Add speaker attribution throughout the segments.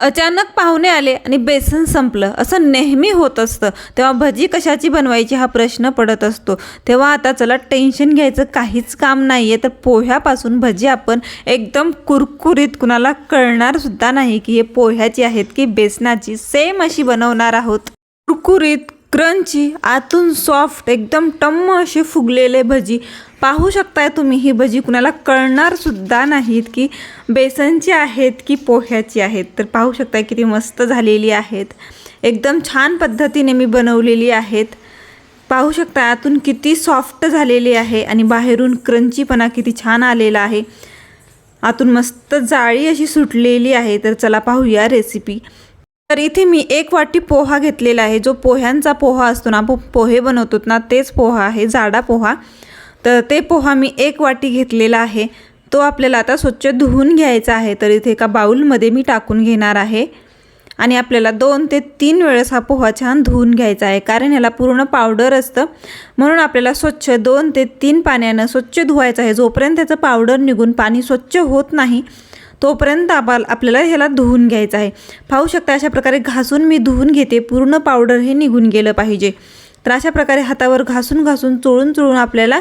Speaker 1: अचानक पाहुणे आले आणि बेसन संपलं. असं नेहमी होत असतं. तेव्हा भजी कशाची बनवायची हा प्रश्न पडत असतो. तेव्हा आता चला टेन्शन घ्यायचं काहीच काम नाही आहे तर पोह्यापासून भजी आपण एकदम कुरकुरीत कुणाला कळणारसुद्धा नाही की हे पोह्याची आहेत की बेसनाची. सेम अशी बनवणार आहोत. कुरकुरीत क्रंची आतून सॉफ्ट एकदम टम्म असे फुगलेले भजी. पाहू शकताय तुम्ही ही भजी. कुणाला कळणार सुद्धा नाहीत की बेसनची आहेत की पोह्याची आहेत. तर पाहू शकताय किती मस्त झालेली आहेत. एकदम छान पद्धतीने मी बनवलेली आहेत. पाहू शकता आतून किती सॉफ्ट झालेली आहे आणि बाहेरून क्रंचीपणा किती छान आलेला आहे. आतून मस्त जाळी अशी सुटलेली आहे. तर चला पाहूया रेसिपी तर इथे मी एक वाटी पोहा घेतलेला आहे. जो पोह्यांचा पोहा असतो ना आपण पोहे बनवतो ना तेच पोहा आहे जाडा पोहा. तर ते पोहा मी एक वाटी घेतलेला आहे. तो आपल्याला आता स्वच्छ धुवून घ्यायचा आहे. तर इथे एका बाऊलमध्ये मी टाकून घेणार आहे. आणि आपल्याला दोन ते तीन वेळेस हा पोहा छान धुवून घ्यायचा आहे. कारण ह्याला पूर्ण पावडर असतं. म्हणून आपल्याला स्वच्छ दोन ते तीन पाण्यानं स्वच्छ धुवायचं आहे. जोपर्यंत त्याचं पावडर निघून पाणी स्वच्छ होत नाही तोपर्यंत आपाल आपल्याला ह्याला धुवून घ्यायचं आहे. पाहू शकता अशा प्रकारे घासून मी धुवून घेते. पूर्ण पावडर हे निघून गेलं पाहिजे. तर अशा प्रकारे हातावर घासून घासून चोळून चोळून आपल्याला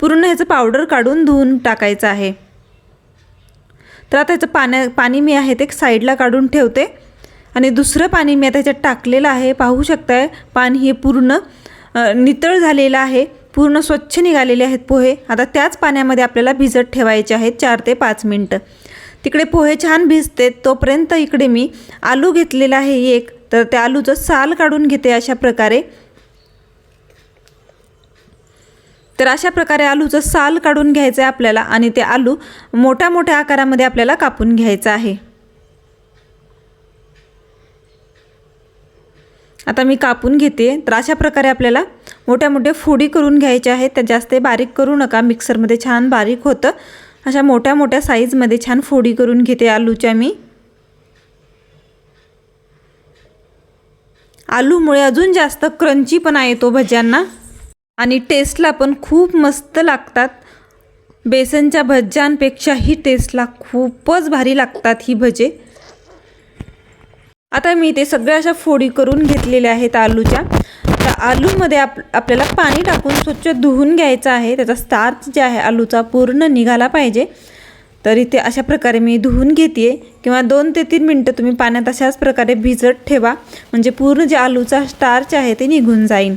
Speaker 1: पूर्ण ह्याचं पावडर काढून धुवून टाकायचं आहे. तर आता ह्याचं पाण्या पाणी मी आहे ते साईडला काढून ठेवते. आणि दुसरं पाणी मी आता ह्याच्यात टाकलेलं आहे. पाहू शकताय पाणी हे पूर्ण नितळ झालेलं आहे. पूर्ण स्वच्छ निघालेले आहेत पोहे. आता त्याच पाण्यामध्ये आपल्याला भिजत ठेवायचे आहेत चार ते पाच मिनटं. तिकडे पोहे छान भिजते तोपर्यंत इकडे मी आलू घेतलेला आहे एक. तर त्या आलूचं साल काढून घेते अशा प्रकारे. तर अशा प्रकारे आलूचं साल काढून घ्यायचं आहे आपल्याला आणि ते आलू मोठ्या मोठ्या आकारामध्ये आपल्याला कापून घ्यायचं आहे. आता मी कापून घेते. तर अशा प्रकारे आपल्याला मोठ्या मोठ्या फोडी करून घ्यायच्या आहेत. त्या जास्त बारीक करू नका. मिक्सरमध्ये छान बारीक होतं. अशा मोठ्या मोठ्या साईजमध्ये छान फोडी करून घेते आलूच्या मी. आलूमुळे अजून जास्त क्रंचीपणा येतो भज्यांना. आणि टेस्टला पण खूप मस्त लागतात. बेसनच्या भज्यांपेक्षा ही टेस्टला खूपच भारी लागतात ही भजे. आता मी ते सगळ्या अशा फोडी करून घेतलेल्या आहेत आलूच्या. त्या आलूमध्ये आप आपल्याला पाणी टाकून स्वच्छ धुवून घ्यायचं आहे. त्याचा स्टार्च जे आहे आलूचा पूर्ण निघाला पाहिजे. तर इथे अशा प्रकारे मी धुवून घेते किंवा दोन ते तीन मिनटं तुम्ही पाण्यात अशाच प्रकारे भिजत ठेवा. म्हणजे पूर्ण जे आलूचा स्टार्च आहे ते निघून जाईल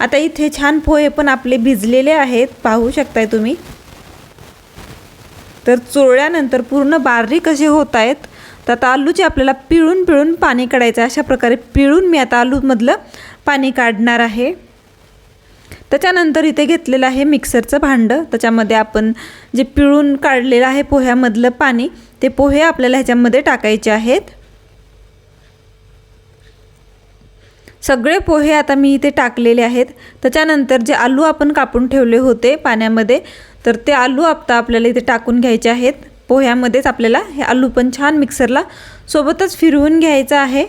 Speaker 1: आता इथे छान पोहे पण आपले भिजलेले आहेत. पाहू शकताय तुम्ही. तर चोळल्यानंतर पूर्ण बारीक असे होत आहेत. तर आता आलूचे आपल्याला पिळून पिळून पाणी काढायचं आहे. अशा प्रकारे पिळून मी आता आलूमधलं पाणी काढणार आहे. त्याच्यानंतर इथे घेतलेलं आहे मिक्सरचं भांडं. त्याच्यामध्ये आपण जे पिळून काढलेलं आहे पोह्यामधलं पाणी ते पोहे आपल्याला ह्याच्यामध्ये टाकायचे आहेत. सगळे पोहे आता मी इथे टाकलेले आहेत. त्याच्यानंतर जे आलू आपण कापून ठेवले होते पाण्यामध्ये तर ते आलू आता आपल्याला इथे टाकून घ्यायचे आहेत. पोह्यामध्येच आपल्याला हे आलू पण छान मिक्सरला सोबतच फिरवून घ्यायचं आहे.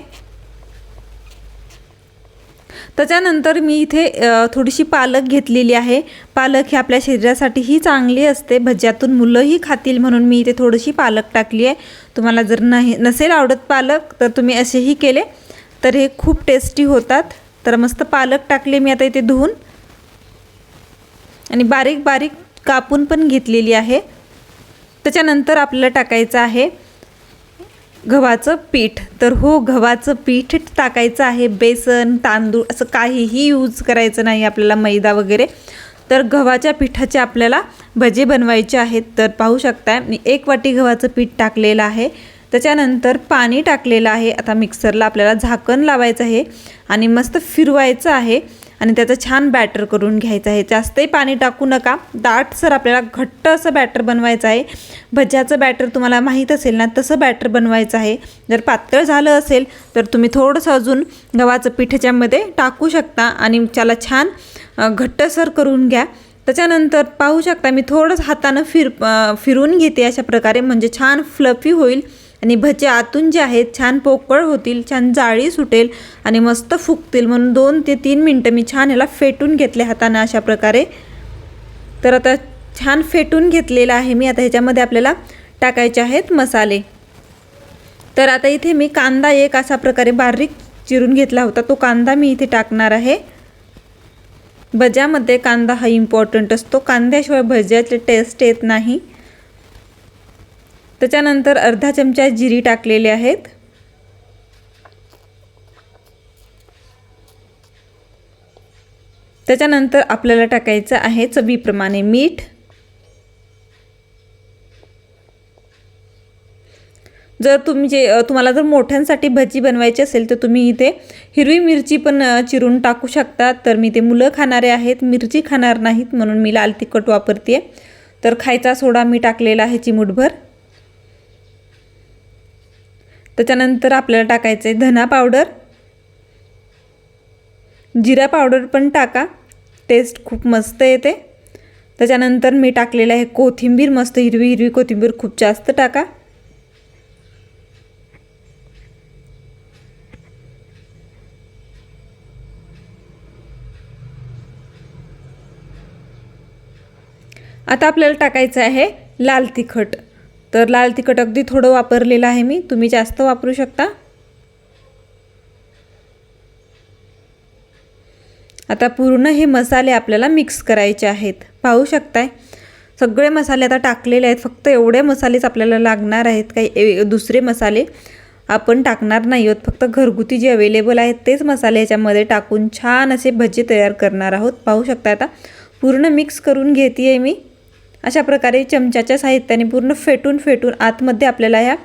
Speaker 1: त्याच्यानंतर मी इथे थोडीशी पालक घेतलेली आहे. पालक ही आपल्या शरीरासाठीही चांगली असते. भज्यातून मुलंही खातील म्हणून मी इथे थोडीशी पालक टाकली आहे. तुम्हाला जर नाही नसेल आवडत पालक तर तुम्ही असेही केले. तर हे खूप टेस्टी होतात. तर मस्त पालक टाकले मी आता इथे धुवून. आणि बारीक बारीक कापून पण घेतलेली आहे. त्याच्यानंतर आपल्याला टाकायचं आहे. गव्हाचं पीठ. तर हो गव्हाचं पीठ टाकायचं आहे बेसन तांदूळ असं काहीही यूज करायचं नाही आपल्याला मैदा वगैरे. तर गव्हाच्या पिठाचे आपल्याला भजे बनवायचे आहेत. तर पाहू शकताय मी एक वाटी गव्हाचं पीठ टाकलेलं आहे. त्याच्यानंतर पाणी टाकलेलं आहे. आता मिक्सरला आपल्याला झाकण लावायचं आहे आणि मस्त फिरवायचं आहे. आणि त्याचं छान बॅटर करून घ्यायचं आहे. जास्तही पाणी टाकू नका. दाटसर आपल्याला घट्ट असं बॅटर बनवायचं आहे. भज्याचं बॅटर तुम्हाला माहीत असेल ना तसं बॅटर बनवायचं आहे. जर पातळ झालं असेल तर तुम्ही थोडंसं अजून गव्हाचं पीठ ह्याच्यामध्ये टाकू शकता आणि त्याला छान घट्टसर करून घ्या. त्याच्यानंतर पाहू शकता मी थोडंसं हातानं फिर फिरून घेते अशा प्रकारे. म्हणजे छान फ्लफी होईल. आणि भजे आतून जे आहेत छान पोकळ होतील छान जाळी सुटेल आणि मस्त फुगतील. म्हणून दोन ते तीन मिनटं मी छान याला फेटून घेतले हाताने अशा प्रकारे. तर आता छान फेटून घेतलेलं आहे मी. आता ह्याच्यामध्ये आपल्याला टाकायचे आहेत मसाले. तर आता इथे मी कांदा एक अशा प्रकारे बारीक चिरून घेतला होता. तो कांदा मी इथे टाकणार आहे. भज्यामध्ये कांदा हा इम्पॉर्टंट असतो. कांद्याशिवाय भज्याचे टेस्ट येत नाही. त्याच्यानंतर अर्धा चमचा जिरी टाकलेले आहेत. त्याच्यानंतर आपल्याला टाकायचं आहे चवीप्रमाणे मीठ. जर तुमचे तुम्हाला जर मोठ्यांसाठी भजी बनवायची असेल तर तुम्ही इथे हिरवी मिरची पण चिरून टाकू शकता. तर मी ते मुलं खाणारे आहेत मिरची खाणार नाहीत म्हणून मी लाल तिखट वापरते तर खायचा सोडा मी टाकलेला आहे चिमूटभर. त्याच्यानंतर आपल्याला टाकायचं आहे धना पावडर. जिरा पावडर पण टाका. टेस्ट खूप मस्त येते. त्याच्यानंतर मी टाकलेलं आहे कोथिंबीर. मस्त हिरवी हिरवी कोथिंबीर खूप जास्त टाका. आता आपल्याला टाकायचं आहे लाल तिखट. तर लाल तिखट अगदी थोडं वापरलेलं आहे मी. तुम्ही जास्त वापरू शकता. आता पूर्ण हे मसाले आपल्याला मिक्स करायचे आहेत. पाहू शकताय? सगळे मसाले आता टाकलेले आहेत. फक्त एवढे मसालेच आपल्याला लागणार आहेत. काही दुसरे मसाले आपण टाकणार नाही आहोत फक्त घरगुती जे अवेलेबल आहेत तेच मसाले याच्यामध्ये टाकून छान असे भजे तयार करणार आहोत. पाहू शकता आता? पूर्ण मिक्स करून घेते आहे मी. अशा प्रकारे चमच्याच्या साहित्याने पूर्ण फेटून फेटून आतमध्ये आपल्याला ह्या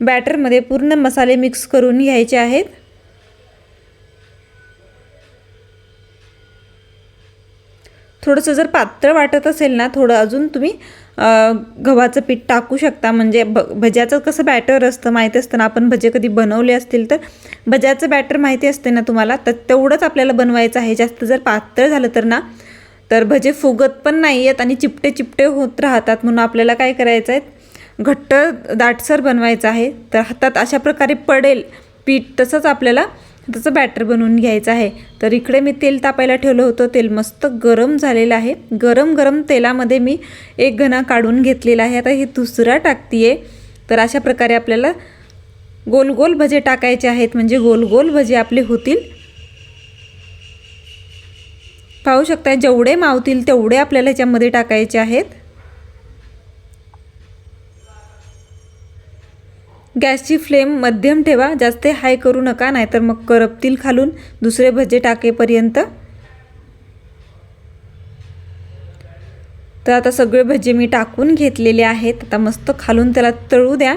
Speaker 1: बॅटरमध्ये पूर्ण मसाले मिक्स करून घ्यायचे आहेत. थोडंसं जर पातळ वाटत असेल ना थोडं अजून तुम्ही गव्हाचं पीठ टाकू शकता. म्हणजे भ भज्याचं कसं बॅटर असतं माहिती असतं ना आपण भजे कधी बनवले असतील तर भज्याचं बॅटर माहिती असते ना तुम्हाला तर तेवढंच आपल्याला बनवायचं आहे. जास्त जर पातळ झालं तर ना तर भजे फुगत पण नाही आहेत आणि चिपटे चिपटे होत राहतात. म्हणून आपल्याला काय करायचं आहे? घट्ट दाटसर बनवायचं आहे. तर हातात अशा प्रकारे पडेल पीठ तसंच आपल्याला त्याचं बॅटर बनवून घ्यायचं आहे. तर इकडे मी तेल तापायला ठेवलं होतं. तेल मस्त गरम झालेलं आहे. गरम गरम तेलामध्ये मी एक घणा काढून घेतलेला आहे. आता हे दुसरा टाकते आहे तर अशा प्रकारे आपल्याला गोल गोल भजे टाकायचे आहेत. म्हणजे गोल गोल भजे आपले होतील. पाहू शकता जेवढे मावतील तेवढे आपल्याला ह्याच्यामध्ये टाकायचे आहेत. गॅसची फ्लेम मध्यम ठेवा जास्त हाय करू नका नाहीतर मग करपतील खालून दुसरे भजे टाकेपर्यंत. तर आता सगळे भजे मी टाकून घेतलेले आहेत. आता मस्त खालून त्याला तळू द्या.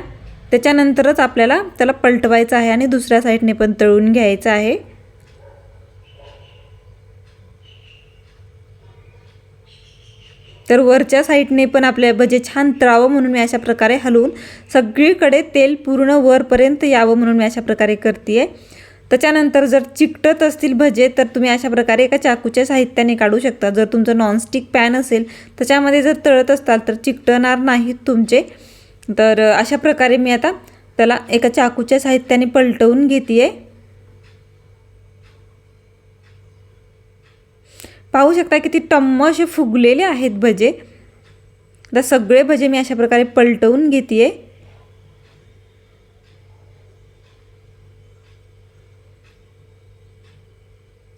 Speaker 1: त्याच्यानंतरच आपल्याला त्याला पलटवायचं आहे आणि दुसऱ्या साईडने पण तळून घ्यायचं आहे. तर वरच्या साईडने पण आपल्या भजे छान तळावं म्हणून मी अशा प्रकारे हलवून सगळीकडे तेल पूर्ण वरपर्यंत यावं म्हणून मी अशा प्रकारे करते त्याच्यानंतर जर चिकटत असतील भजे तर तुम्ही अशा प्रकारे एका चाकूच्या साहित्याने काढू शकता. जर तुमचं नॉनस्टिक पॅन असेल त्याच्यामध्ये जर तळत असताल तर चिकटणार नाहीत तुमचे. तर अशा प्रकारे मी आता त्याला एका चाकूच्या साहित्याने पलटवून घेते आहे पाहू शकता किती टम्म असे फुगलेले आहेत भजे. आता सगळे भजे मी अशा प्रकारे पलटवून घेते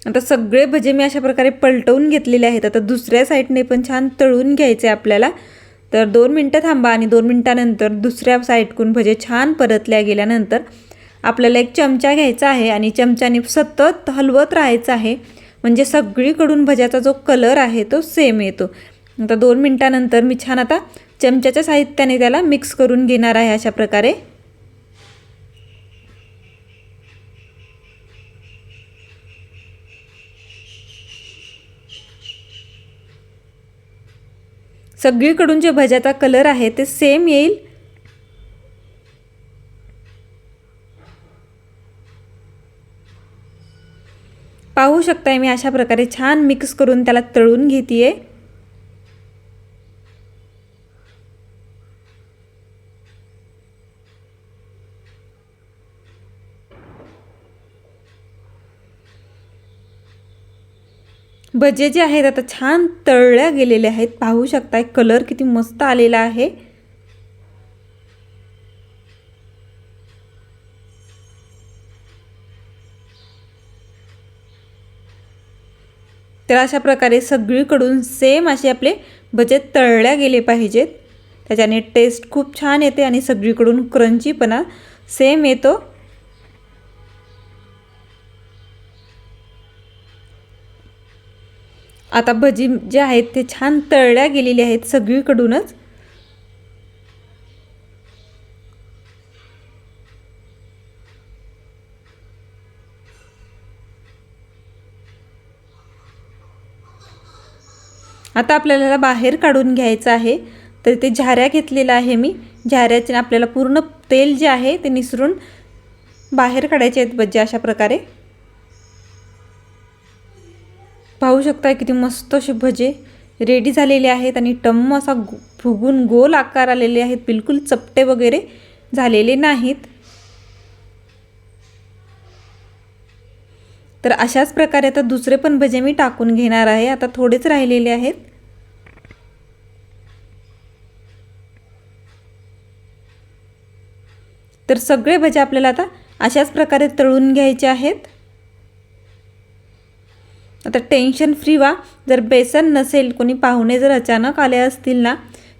Speaker 1: आता सगळे भजे मी अशा प्रकारे पलटवून घेतलेले आहेत. आता दुसऱ्या साईडने पण छान तळून घ्यायचे आपल्याला. तर दोन मिनटं थांबा आणि दोन मिनटानंतर दुसऱ्या साईडकून भजे छान परतल्या गेल्यानंतर आपल्याला एक चमचा घ्यायचा आहे आणि चमच्याने सतत हलवत राहायचं आहे. म्हणजे सगळीकडून भज्याचा जो कलर आहे तो सेम येतो. आता दोन मिनटानंतर मी छान आता चमच्याच्या साहित्याने त्याला मिक्स करून घेणार आहे अशा प्रकारे. सगळीकडून जे भज्याचा कलर आहे ते सेम येईल. पाहू शकताय? मी अशा प्रकारे छान मिक्स करून त्याला तळून घेते आहे भजे जे आहेत आता छान तळल्या गेलेले आहेत. पाहू शकताय कलर किती मस्त आलेला आहे. तर अशा प्रकारे सगळीकडून सेम असे आपले भजे तळल्या गेले पाहिजेत. त्याच्याने टेस्ट खूप छान येते आणि सगळीकडून क्रंचीपणा सेम येतो. आता भजी जे आहेत ते छान तळल्या गेलेली आहेत सगळीकडूनच. आता आपल्याला बाहेर काढून घ्यायचं आहे. तर ते झाऱ्या घेतलेलं आहे मी. झाऱ्याचे आपल्याला पूर्ण तेल जे आहे ते निसरून बाहेर काढायचे आहेत भजी अशा प्रकारे. पाहू शकता किती मस्त असे भजे रेडी झालेले आहेत आणि टम्म असा फुगून गोल आकार आलेले आहेत. बिलकुल चपटे वगैरे झालेले नाहीत. तर अशाच प्रकारे आता दुसरे पण भजे मी टाकून घेणार आहे. आता थोडेच राहिलेले आहेत. तर सगळे भजे आपल्याला आता अशाच प्रकारे तळून घ्यायचे आहेत. आता टेन्शन फ्री व्हा जर बेसन नसेल कोणी पाहुणे जर अचानक आले असतील ना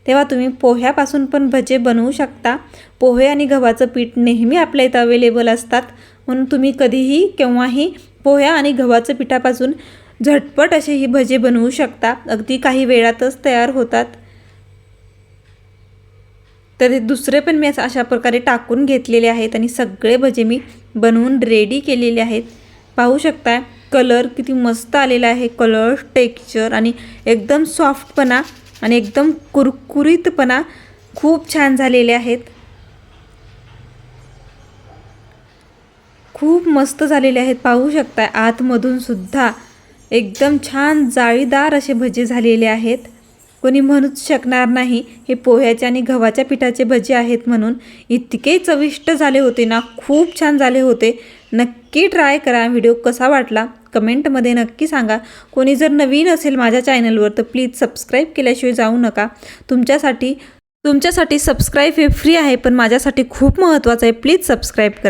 Speaker 1: तेव्हा तुम्ही पोह्यापासून पण भजे बनवू शकता. पोहे आणि गव्हाचं पीठ नेहमी आपल्या इथं अवेलेबल असतात. म्हणून तुम्ही कधीही केव्हाही पोह्या आणि गव्हाचं पिठापासून झटपट असे ही भजे बनवू शकता. अगदी काही वेळातच तयार होतात. तर हे दुसरे पण मी असं अशा प्रकारे टाकून घेतलेले आहेत आणि सगळे भजे मी बनवून रेडी केलेले आहेत. पाहू शकता कलर किती मस्त आलेला आहे. कलर टेक्स्चर आणि एकदम सॉफ्टपणा आणि एकदम कुरकुरीतपणा खूप छान झालेले आहेत. खूप मस्त झालेले आहेत. पाहू शकता आतमधून सुद्धा एकदम छान जाळीदार असे भजे झालेले आहेत. कोणी म्हणूच शकणार नाही हे पोह्याचे आणि गव्हाच्या पिठाचे भजे आहेत म्हणून. इतके चविष्ट झाले होते ना खूप छान झाले होते. नक्की ट्राय करा व्हिडिओ कसा वाटला कमेंटमध्ये नक्की सांगा. कोणी जर नवीन असेल माझ्या चॅनलवर तर प्लीज सबस्क्राईब केल्याशिवाय जाऊ नका. तुमच्यासाठी तुमच्यासाठी सबस्क्राईब हे फ्री आहे पण माझ्यासाठी खूप महत्त्वाचं आहे. प्लीज सबस्क्राईब करा.